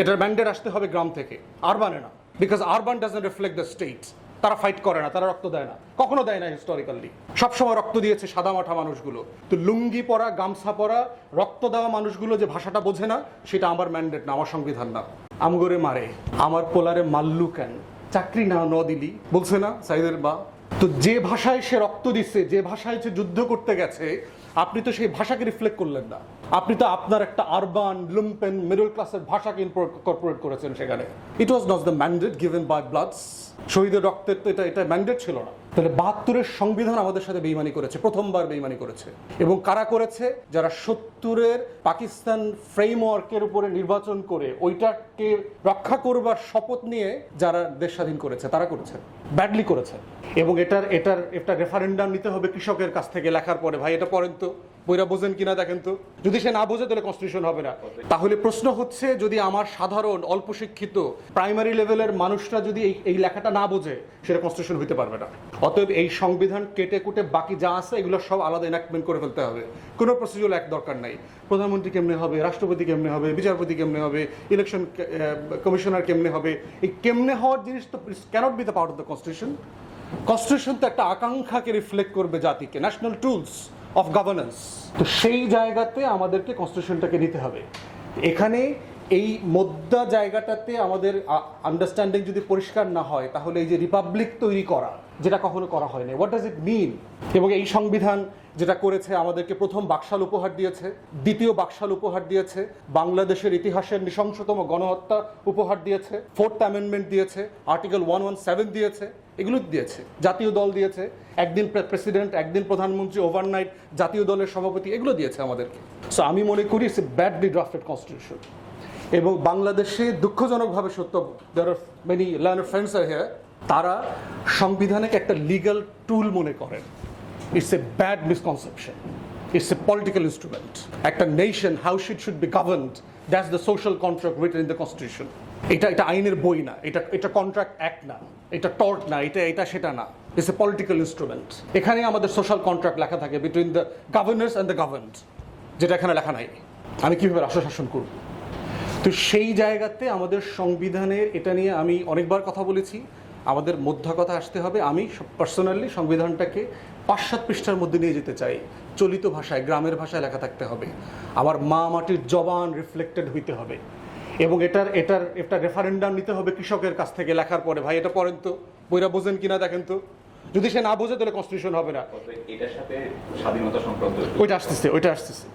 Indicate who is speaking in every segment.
Speaker 1: এটার ম্যান্ডেট আসতে হবে গ্রাম থেকে আরবানে না because urban doesn't reflect the state তারা ফাইট করে না, তারা রক্ত দেয় না। কখনো দেয় না হিস্টোরিক্যালি সবসময় রক্ত দিয়েছে সাদা মাঠা মানুষগুলো। তো লুঙ্গি পরা, গামছা পরা, রক্ত দেওয়া মানুষগুলো যে ভাষাটা বোঝে না, সেটা আমার ম্যান্ডেট না, আমার সংবিধান না। আমগরে মারে, আমার পোলারে মাল্লু কেন? চাকরি না, ন দিলি। বলছে না, সাইদের বা তো যে ভাষায় সে রক্ত দিচ্ছে যে ভাষায় সে যুদ্ধ করতে গেছে, আপনি তো সেই ভাষাকে রিফ্লেক্ট করলেন না। আপনি তো আপনার একটা আরবান লুম্পেন মিডল ক্লাসের ভাষাকে ইনকর্পোরেট করেছেন সেখানে। It was not the mandate given by bloods শহীদের রক্তের তো এটা এটা ম্যান্ডেট ছিল না। তাহলে বাহাত্তরের সংবিধান আমাদের সাথে বেইমানি করেছে, প্রথমবার বেইমানি করেছে। এবং কারা করেছে? যারা সত্তরের পাকিস্তান ফ্রেমওয়ার্কের উপরে নির্বাচন করে ওইটাকে রক্ষা করবার শপথ নিয়ে যারা দেশ স্বাধীন করেছে, তারা করেছে। ব্যাডলি করেছে। এবং এটার এটার, একটা রেফারেন্ডাম নিতে হবে কৃষকের কাছ থেকে লেখার পরে। ভাই, এটা পরেন তো। বইরা বোঝেন কিনা দেখেন তো। যদি সে না বোঝে, তাহলে কনস্টিটিউশন হবে না। তাহলে প্রশ্ন হচ্ছে, যদি আমার সাধারণ, অল্প শিক্ষিত প্রাইমারি লেভেলের মানুষরা যদি এই এই লেখাটা না বোঝে, সেটা কনস্টিটিউশন হইতে পারবে না। অতএব এই সংবিধান কেটে কুটে বাকি যা আছে, এগুলো সব আলাদা এনাক্টমেন্ট করে ফেলতে হবে। কোনো প্রসিডিউর এক দরকার নাই। প্রধানমন্ত্রী কেমনে হবে, রাষ্ট্রপতি কেমনে হবে, বিচারপতি কেমনে হবে ইলেকশন কমিশনার কেমনে হবে, এই কেমনে হওয়ার জিনিস তো cannot be the part of the constitution constitution তো একটা আকাঙ্ক্ষাকে রিফ্লেক্ট করবে জাতিকে। ন্যাশনাল টুলস অফ গভর্নেন্স তো সেই জায়গাতে আমাদেরকে কনস্টিটিউশনটাকে নিতে হবে। এখানে এই মোদ্দা জায়গাটাতে আমাদের আন্ডারস্ট্যান্ডিং যদি পরিষ্কার না হয়, তাহলে এই যে রিপাবলিক তৈরি করা, যেটা কখনো করা হয়নি হোয়াট ডাজ ইট মিন এবং এই সংবিধান যেটা করেছে, আমাদেরকে প্রথম বাকশাল উপহার দিয়েছে, দ্বিতীয় বাকশাল উপহার দিয়েছে, বাংলাদেশের ইতিহাসের নৃশংসতম গণহত্যা উপহার দিয়েছে ফোর্থ অ্যামেন্ডমেন্ট দিয়েছে আর্টিকেল ওয়ান ওয়ান সেভেন দিয়েছে, এগুলো দিয়েছে, জাতীয় দল দিয়েছে, একদিন প্রেসিডেন্ট একদিন প্রধানমন্ত্রী ওভারনাইট জাতীয় দলের সভাপতি, এগুলো দিয়েছে আমাদেরকে। সো আমি মনে করি it's a badly drafted constitution এবং বাংলাদেশে দুঃখজনকভাবে সত্য there are many learned friends are here তারা সংবিধানকে একটা লিগাল টুল মনে করেন। It's a bad misconception it's a political instrument একটা nation how it should be governed that's the social contract written in the constitution এটা এটা আইনের বই না। এটা এটা কন্ট্রাক্ট অ্যাক্ট না। এটা টর্ট না। এটা এটা, সেটা না। ইটস এ পলিটিক্যাল ইনস্ট্রুমেন্ট এখানে আমাদের সোশ্যাল কন্ট্রাক্ট লেখা থাকে between the governors and the governed যেটা এখানে লেখা নাই। আমি কীভাবে রাষ্ট্র শাসন করব? তো সেই জায়গাতে আমাদের সংবিধানের এটা নিয়ে আমি অনেকবার কথা বলেছি। আমাদের মধ্যা কথা আসতে হবে। আমি পার্সোনালি সংবিধানটাকে পাঁচ সাত পৃষ্ঠার মধ্যে নিয়ে যেতে চাই। চলিত ভাষায় গ্রামের ভাষায় লেখা থাকতে হবে। আমার মা মাটির জবান রিফ্লেক্টেড হইতে হবে। এবং এটার এটার একটা রেফারেন্ডাম নিতে হবে কৃষকের কাছ থেকে লেখার পরে। ভাই এটা পড়েন তো। বইরা বোঝেন কিনা দেখেন তো। যদি সে না বোঝে তাহলে কনস্টিটিউশন হবে না।
Speaker 2: এটার সাথে স্বাধীনতা সংক্রান্ত
Speaker 1: ওইটা আসতেছে ওইটা আসতেছে।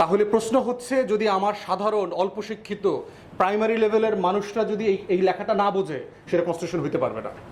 Speaker 1: তাহলে প্রশ্ন হচ্ছে, যদি আমার সাধারণ অল্প শিক্ষিত প্রাইমারি লেভেলের মানুষরা যদি এই লেখাটা না বোঝে, সেটা কনস্টিটিউশন হইতে পারবে না।